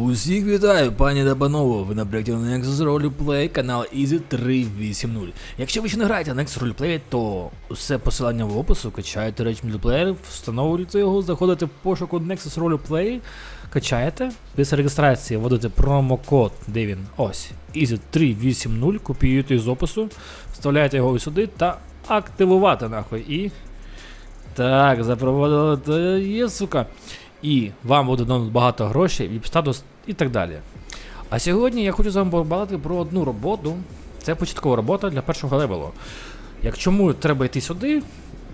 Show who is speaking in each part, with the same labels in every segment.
Speaker 1: Усіх вітаю, пані та панове, ви на проєкті Nexus Roleplay, канал Easy 380. Якщо ви ще не граєте на Nexus Roleplay, то усе посилання в опису, качаєте речі мультиплеєр, встановлюєте його, заходите в пошуку Nexus Roleplay, качаєте, після реєстрації вводите промокод, де він, ось, Easy 380, копіюєте з опису, вставляєте його сюди та активувати нахуй. І так, запровадили, є, сука. І вам буде дано багато грошей, віп статус і так далі. А сьогодні я хочу з вами побалити про одну роботу. Це початкова робота для першого левелу. Як чому треба йти сюди,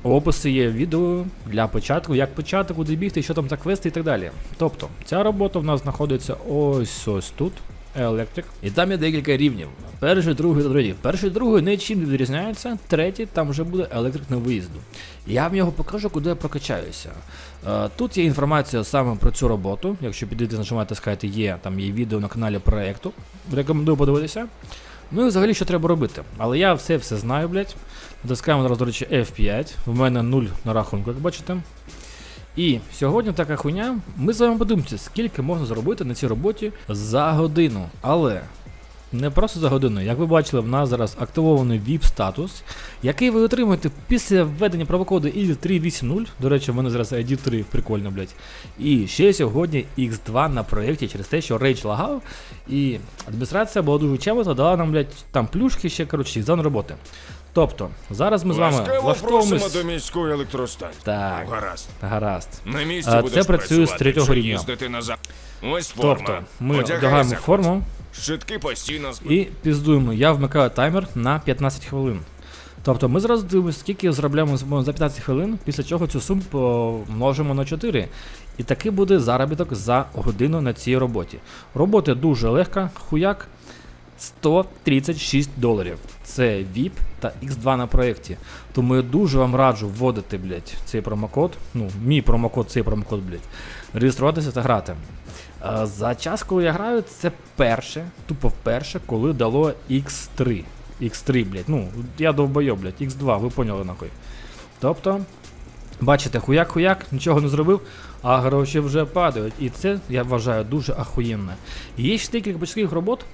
Speaker 1: у описі є відео для початку, як почати, куди бігти, що там за квести і так далі. Тобто, ця робота в нас знаходиться ось ось тут. Електрик. І там є декілька рівнів. Перший, другий та третій. Перший, другий нічим не відрізняється. Третій там вже буде електрик на виїзду. Я вам його покажу, куди я прокачаюся. Е, Тут є інформація саме про цю роботу. Якщо підійти, нажимати, скажете є, там є відео на каналі проекту. Рекомендую подивитися. Ну і взагалі, що треба робити. Але я все все знаю, блядь. Натискаємо зараз, до речі, F5. В мене 0 на рахунку, як бачите. І сьогодні така хуйня. Ми з вами подивимося, скільки можна зробити на цій роботі за годину. Але не просто за годину. Як ви бачили, в нас зараз активований VIP статус, який ви отримуєте після введення промокоду ID380. До речі, в мене зараз ID3 прикольно, блядь. І ще сьогодні X2 на проєкті через те, що рейдж лагав. І адміністрація була дуже чемна, дала нам, блядь, там плюшки ще, коротше, за роботи. Тобто, зараз ми з вами
Speaker 2: Ласкаво
Speaker 1: влаштовуємось.
Speaker 2: до міської електростанції.
Speaker 1: Так,
Speaker 2: Гаразд.
Speaker 1: гаразд.
Speaker 2: На місці
Speaker 1: А, це працює з третього рівня.
Speaker 2: назад. Ось форма.
Speaker 1: Тобто, ми одягаємо форму.
Speaker 2: Щитки постійно.
Speaker 1: І піздуємо. Я вмикаю таймер на 15 хвилин. Тобто ми зараз дивимося, скільки заробляємо з- за 15 хвилин, після чого цю суму помножимо на 4. І такий буде заробіток за годину на цій роботі. Робота дуже легка, хуяк 136 доларів. Це VIP та X2 на проєкті. Тому я дуже вам раджу вводити, блядь, цей промокод. Ну, мій промокод, цей промокод, блядь. Реєструватися та грати. Е, За час, коли я граю, це перше, тупо вперше, коли дало X3. X3, блядь. Ну, я довбойо, блядь, X2, ви поняли нахуй. Тобто, бачите, хуяк-хуяк, нічого не зробив, а гроші вже падають. І це, я вважаю, дуже ахуєнно. Є ще декілька початкових робот,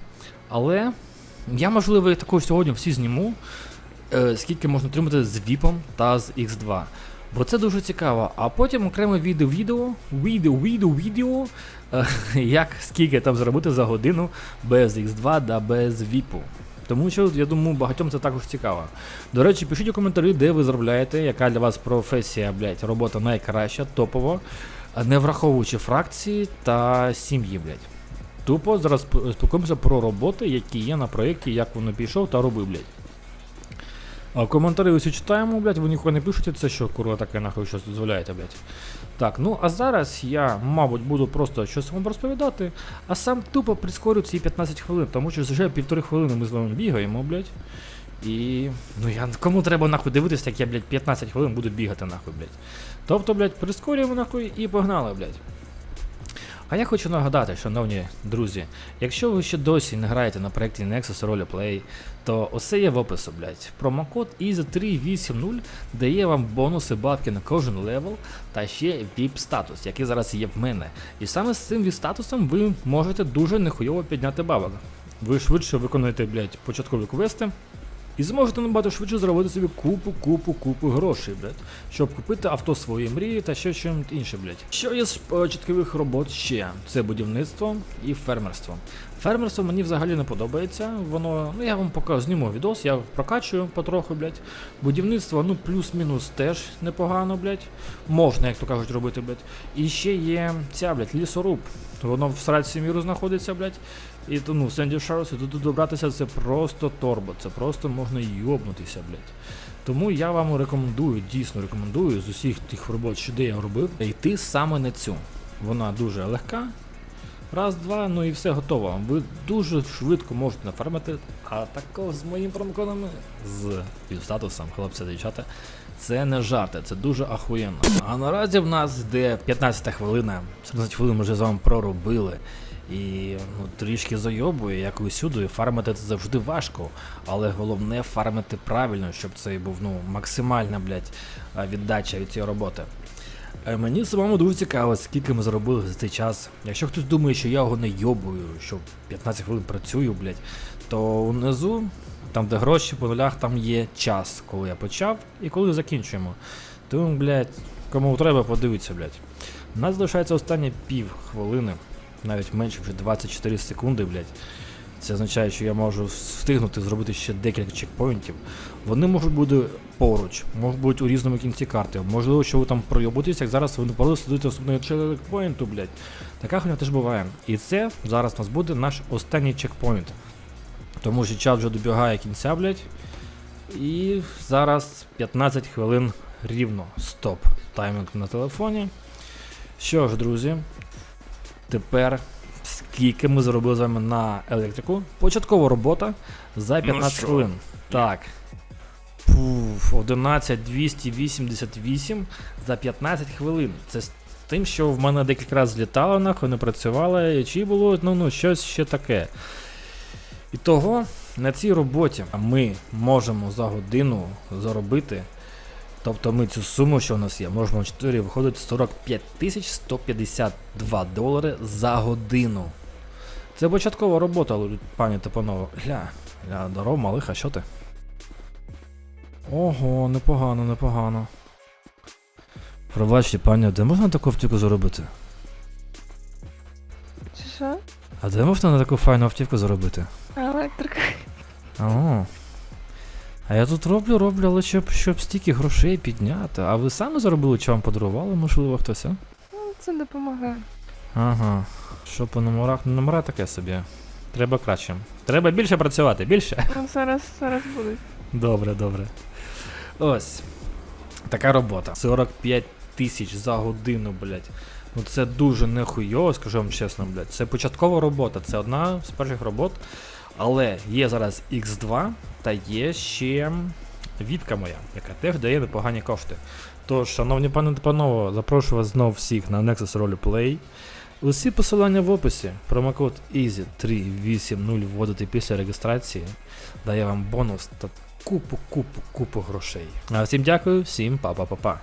Speaker 1: але я, можливо, також сьогодні всі зніму, е, скільки можна отримати з VIP та з X2. Бо це дуже цікаво. А потім окремо відео, відео, відео, відео, відео, е, як скільки там заробити за годину без X2 та без VIP. Тому що я думаю, багатьом це також цікаво. До речі, пишіть у коментарі, де ви заробляєте, яка для вас професія, блядь, робота найкраща, топова, не враховуючи фракції та сім'ї, блядь. Тупо зараз сп- спілкуємося про роботи, які є на проєкті, як воно пішов та робив, блядь. Коментарі усі читаємо, блядь, ви ніколи не пишете, це що, курва, таке нахуй щось дозволяєте, блядь. Так, ну а зараз я, мабуть, буду просто щось вам розповідати, а сам тупо прискорю ці 15 хвилин, тому що вже півтори хвилини ми з вами бігаємо, блядь. І. Ну я кому треба нахуй дивитися, як я, блядь, 15 хвилин буду бігати нахуй, блядь. Тобто, блядь, прискорюємо нахуй і погнали, блядь. А я хочу нагадати, шановні друзі, якщо ви ще досі не граєте на проєкті Nexus Roleplay, то усе є в опису, блядь. Промокод EASY380 дає вам бонуси бабки на кожен левел та ще VIP статус, який зараз є в мене. І саме з цим VIP статусом ви можете дуже нехуйово підняти бабок. Ви швидше виконуєте, блядь, початкові квести. І зможете набагато швидше заробити собі купу, купу, купу грошей, блядь, щоб купити авто своєї мрії та ще щось інше, блядь. Що є з початкових робот ще? Це будівництво і фермерство. Фермерство мені взагалі не подобається. Воно, ну я вам покажу, зніму відос, я прокачую потроху, блядь. Будівництво, ну плюс-мінус теж непогано, блядь. Можна, як то кажуть, робити, блядь. І ще є ця, блядь, лісоруб. Воно в сраці міру знаходиться, блядь. І ну, Сенді Шарус, і тут добратися це просто торбо, це просто можна йобнутися, блядь. Тому я вам рекомендую, дійсно рекомендую з усіх тих робот, що де я робив, йти саме на цю. Вона дуже легка. Раз, два, ну і все готово. Ви дуже швидко можете нафармити, а також з моїм промокодами, з статусом, хлопці та дівчата. Це не жарти, це дуже ахуєнно. А наразі в нас йде 15 хвилина, 17 хвилин ми вже з вами проробили. І ну, трішки зайобує, як усюди, фармити це завжди важко, але головне фармити правильно, щоб це був ну, максимальна блядь, віддача від цієї роботи. Е, Мені самому дуже цікаво, скільки ми заробили за цей час. Якщо хтось думає, що я його не йобую, що 15 хвилин працюю, блядь, то внизу, там де гроші по нулях, там є час, коли я почав і коли закінчуємо. Тому, блядь, кому треба, подивіться, блядь. У нас залишається останні пів хвилини, навіть менше вже 24 секунди, блядь. Це означає, що я можу встигнути зробити ще декілька чекпоінтів. Вони можуть бути поруч, можуть бути у різному кінці карти. Можливо, що ви там пройобуєтесь, як зараз ви наперед сидите наступного чекпоінту, блядь. Така хуйня теж буває. І це зараз у нас буде наш останній чекпоінт. Тому що час вже добігає кінця, блядь. І зараз 15 хвилин рівно. Стоп. Таймінг на телефоні. Що ж, друзі, тепер скільки ми заробили з вами на електрику? Початкова робота за 15
Speaker 2: що?
Speaker 1: хвилин. Так. Фуф, 11 288 за 15 хвилин. Це з тим, що в мене декілька разів злітало, нахуй не працювало, чи було ну, ну, щось ще таке. І того на цій роботі ми можемо за годину заробити. Тобто ми цю суму, що у нас є, можемо 4 виходить 45 тисяч 152 долари за годину. Це початкова робота, пані та панове. Гля, гля, здоров, малиха, що ти? Ого, непогано, непогано. Пробачте, пані, де можна таку автівку заробити?
Speaker 3: Чи що?
Speaker 1: А де можна на таку файну автівку заробити?
Speaker 3: Електрика.
Speaker 1: О. А я тут роблю, роблю, але щоб, щоб стільки грошей підняти. А ви самі заробили, чи вам подарували, можливо, хтось, а?
Speaker 3: Ну, це допомагає.
Speaker 1: Ага. Що по номерах? Ну, Номера таке собі. Треба краще. Треба більше працювати, більше.
Speaker 3: Ну, зараз, зараз будуть.
Speaker 1: Добре, добре. Ось. Така робота. 45 тисяч за годину, блядь. Ну це дуже нехуйово, скажу вам чесно, блядь. Це початкова робота, це одна з перших робот. Але є зараз X2 та є ще Вітка моя, яка теж дає непогані кошти. Тож, шановні пани та панове, запрошую вас знов всіх на Nexus Roleplay. Усі посилання в описі. Промокод EASY380 вводити після реєстрації. Дає вам бонус та купу, купу, купу грошей. А всім дякую, всім па-па-па-па.